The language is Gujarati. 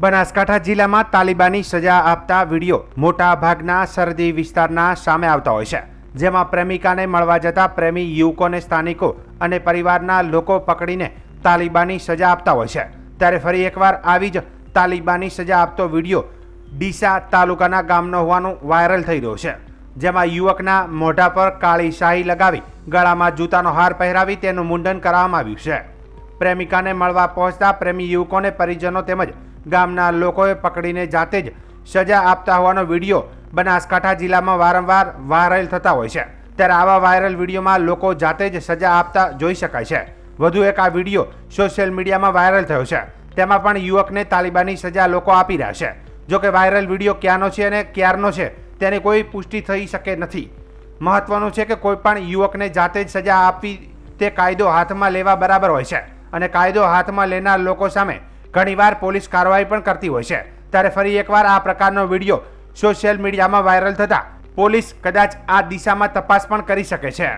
બનાસકાંઠા જિલ્લામાં તાલિબાની સજા આપતા વીડિયો મોટા ભાગના સરહદી વિસ્તારના સામે આવતા હોય છે, જેમાં પ્રેમિકાને મળવા જતા પ્રેમી યુવકોને, સ્થાનિકો અને પરિવારના લોકો પકડીને તાલિબાની સજા આપતા હોય છે. ત્યારે ફરી એકવાર આવી જ તાલિબાની સજા આપતો વીડિયો ડીસા તાલુકાના ગામનો હોવાનું વાયરલ થઈ રહ્યો છે, જેમાં યુવકના મોઢા પર કાળી શાહી લગાવી ગળામાં જૂતાનો હાર પહેરાવી તેનું મુંડન કરવામાં આવ્યું છે. પ્રેમિકાને મળવા પહોંચતા પ્રેમી યુવકોને પરિજનો તેમજ ગામના લોકોએ પકડીને જાતે જ સજા આપતા હોવાનો વીડિયો બનાસકાંઠા જિલ્લામાં વારંવાર વાયરલ થતા હોય છે. ત્યારે આવા વાયરલ વિડીયોમાં લોકો જાતે જ સજા આપતા જોઈ શકાય છે. વધુ એક આ વીડિયો સોશિયલ મીડિયામાં વાયરલ થયો છે. તેમાં પણ યુવકને તાલિબાની સજા લોકો આપી રહ્યા છે. જો કે વાયરલ વીડિયો ક્યાંનો છે અને ક્યારનો છે તેની કોઈ પુષ્ટિ થઈ શકે નથી. મહત્વનું છે કે કોઈપણ યુવકને જાતે જ સજા આપવી તે કાયદો હાથમાં લેવા બરાબર હોય છે. અને કાયદો હાથમાં લેનાર લોકો સામે ઘણીવાર પોલીસ કાર્યવાહી પણ કરતી હોય છે. ત્યારે ફરી એકવાર આ પ્રકારનો વીડિયો સોશિયલ મીડિયામાં વાયરલ થતાં પોલીસ કદાચ આ દિશામાં તપાસ પણ કરી શકે છે.